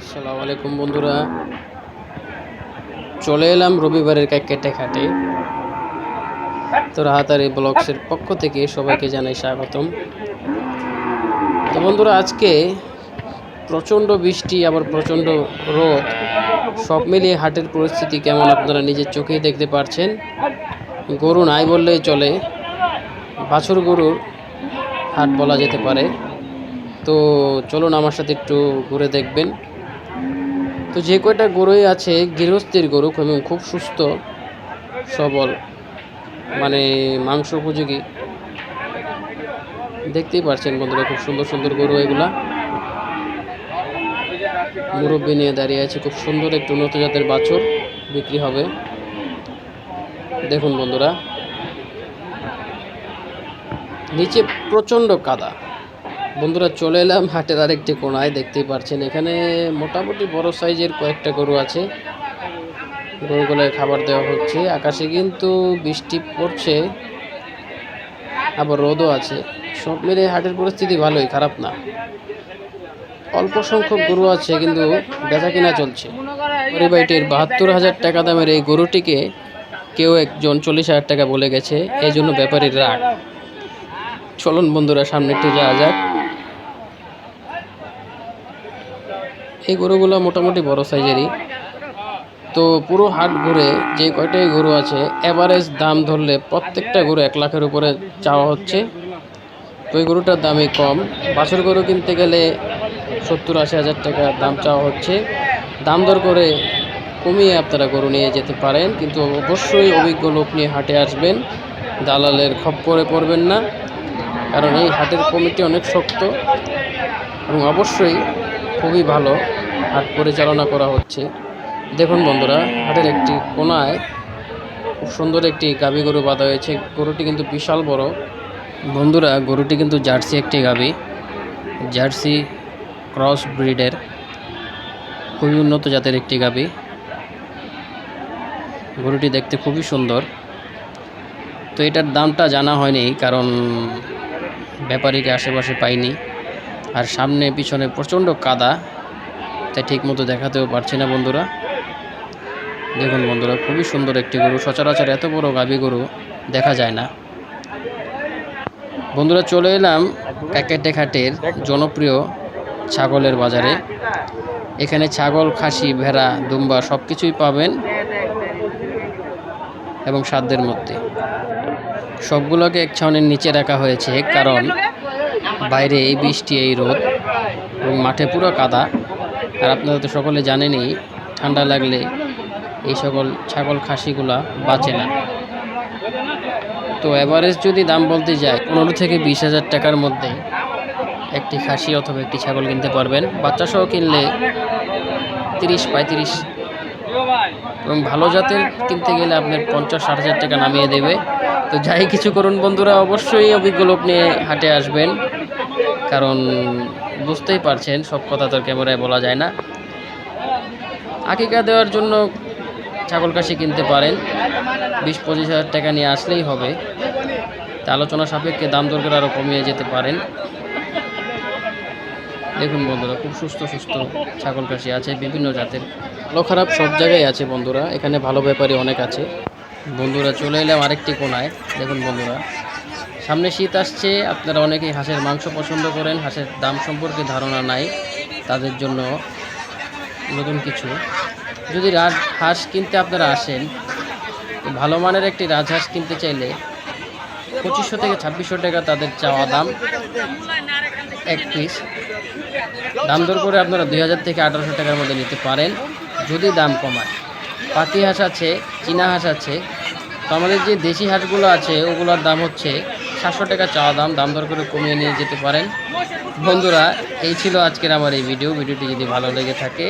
আসসালামু আলাইকুম বন্ধুরা। চলে এলাম রবিবারের ক্যাকেটে ঘাটে তো রাহাতারি ব্লগসের পক্ষ থেকে সবাইকে জানাই স্বাগতম। তো বন্ধুরা, আজকে প্রচণ্ড বৃষ্টি, আবার প্রচণ্ড রোদ, সব মিলিয়ে হাটের পরিস্থিতি কেমন আপনারা নিজের চোখেই দেখতে পারছেন। গরু নাই বললেই চলে, বাছুর গরুর হাট বলা যেতে পারে। তো চলুন আমার সাথে একটু ঘুরে দেখবেন। তো যে কয়টা গরুই আছে, গৃহস্থির গরু খুব সুস্থ, সবল মানে মাংস উপযোগী। দেখতেই পারছেন বন্ধুরা, খুব সুন্দর সুন্দর গরু এগুলা। মুরব্বী নিয়ে দাঁড়িয়ে আছে, খুব সুন্দর একটু উন্নত জাতের বাছুর বিক্রি হবে। দেখুন বন্ধুরা, নিচে প্রচণ্ড কাদা। বন্ধুরা, চলে এলাম হাটের আরেকটি কোনায়, দেখতেই পারছেন। এখানে মোটামুটি বড় সাইজের কয়েকটা গরু আছে। গরুগুলোয় খাবার দেওয়া হচ্ছে। আকাশে কিন্তু বৃষ্টি পড়ছে, আবার রোদও আছে। সব মিলে হাটের পরিস্থিতি ভালোই, খারাপ না। অল্প সংখ্যক গরু আছে, কিন্তু বেচা কিনা চলছে। পরিবারটির বাহাত্তর হাজার টাকা দামের এই গরুটিকে কেউ একজন চল্লিশ হাজার টাকা বলে গেছে। এই জন্য ব্যাপারীর রাগ। চলুন বন্ধুরা, সামনে একটু যাওয়া যাক। এই গরুগুলো মোটামুটি বড় সাইজেরই। তো পুরো হাট ঘুরে যে কয়টাই গরু আছে অ্যাভারেজ দাম ধরলে প্রত্যেকটা গরু এক লাখের উপরে চাওয়া হচ্ছে। তো এই গরুটার দামই কম। বাছুর গরু কিনতে গেলে সত্তর আশি হাজার টাকা দাম চাওয়া হচ্ছে। দাম দর করে কমিয়ে আপনারা গরু নিয়ে যেতে পারেন, কিন্তু অবশ্যই অভিজ্ঞ লোক নিয়ে হাটে আসবেন। দালালের খপ্পরে পড়বেন না, কারণ এই হাটের কমিটি অনেক শক্ত এবং অবশ্যই খুবই ভালো হাট পরিচালনা করা হচ্ছে। দেখুন বন্ধুরা, হাটের একটি কোনায় খুব সুন্দর একটি গাভী গরু বাঁধা হয়েছে। গরুটি কিন্তু বিশাল বড়। বন্ধুরা, গরুটি কিন্তু জার্সি একটি গাভী। জার্সি ক্রস ব্রিডের, খুবই উন্নত জাতের একটি গাভী। গরুটি দেখতে খুবই সুন্দর। তো এটার দামটা জানা হয়নি, কারণ ব্যাপারীকে আশেপাশে পাইনি। আর সামনে, পিছনে প্রচণ্ড কাদা, তাই ঠিক মতো দেখাতেও পারছি না বন্ধুরা। দেখুন বন্ধুরা, খুবই সুন্দর একটি গরু। সচরাচর এত বড় গাভী গরু দেখা যায় না। বন্ধুরা, চলে এলাম ক্যাকেটে ঘাটের জনপ্রিয় ছাগলের বাজারে। এখানে ছাগল, খাসি, ভেড়া, দুম্বা সব কিছুই পাবেন এবং সাধ্যের মধ্যে। সবগুলোকে এক ছাউনির নিচে রাখা হয়েছে, কারণ বাইরে এই বৃষ্টি, এই রোদ এবং মাঠে পুরো কাদা। আর আপনারা তো সকলে জানেনই, ঠান্ডা লাগলে এই সকল ছাগল খাসিগুলা বাঁচে না। তো এভারেজ যদি দাম বলতে যায়, পনেরো থেকে বিশ হাজার টাকার মধ্যে একটি খাসি অথবা একটি ছাগল কিনতে পারবেন। বাচ্চা সহ কিনলে তিরিশ, পঁয়ত্রিশ এবং ভালো জাতের কিনতে গেলে আপনার পঞ্চাশ, ষাট হাজার টাকা নামিয়ে দেবে। তো যাই কিছু করুন বন্ধুরা, অবশ্যই অভিজ্ঞ লোক নিয়ে হাটে আসবেন। কারণ বুঝতেই পারছেন, সব কথা তো ক্যামেরায় বলা যায় না। আকিকা দেওয়ার জন্য ছাগল কাশি কিনতে পারেন। বিশ পঁচিশ হাজার টাকা নিয়ে আসলেই হবে। তা আলোচনা সাপেক্ষে দাম দরকার আরও কমিয়ে যেতে পারেন। দেখুন বন্ধুরা, খুব সুস্থ সুস্থ ছাগল কাশি আছে, বিভিন্ন জাতের। ভালো খারাপ সব জায়গায় আছে বন্ধুরা, এখানে ভালো ব্যাপারই অনেক আছে। বন্ধুরা চলে এলাম আরেকটি কোনায়। দেখুন বন্ধুরা সামনে শীত আসছে, আপনারা অনেকেই হাঁসের মাংস পছন্দ করেন, হাঁসের দাম সম্পর্কে ধারণা নাই, তাদের জন্য নতুন কিছু। যদি হাঁস কিনতে আপনারা আসেন ভালো মানের একটি রাজহাঁস কিনতে চাইলে পঁচিশশো থেকে ছাব্বিশশো টাকা তাদের চাওয়া দাম, এক পিস। দাম দর করে আপনারা দুই হাজার থেকে আঠারোশো টাকার মধ্যে নিতে পারেন, যদি দাম কমায়। পাতি হাঁস আছে, চীনা হাঁস আছে, তো আমাদের যে দেশি হাঁসগুলো আছে, ওগুলোর দাম হচ্ছে সাতশো টাকা চাওয়া দাম দাম দর করে কমিয়ে নিয়ে যেতে পারেন। বন্ধুরা, এই ছিল আজকের আমার এই ভিডিও ভিডিওটি যদি ভালো লেগে থাকে,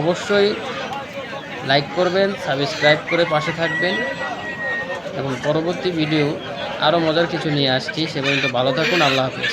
অবশ্যই লাইক করবেন সাবস্ক্রাইব করে পাশে থাকবেন। এবং পরবর্তী ভিডিও আরও মজার কিছু নিয়ে আসছি। সে পর্যন্ত ভালো থাকুন, আল্লাহ হাফিজ।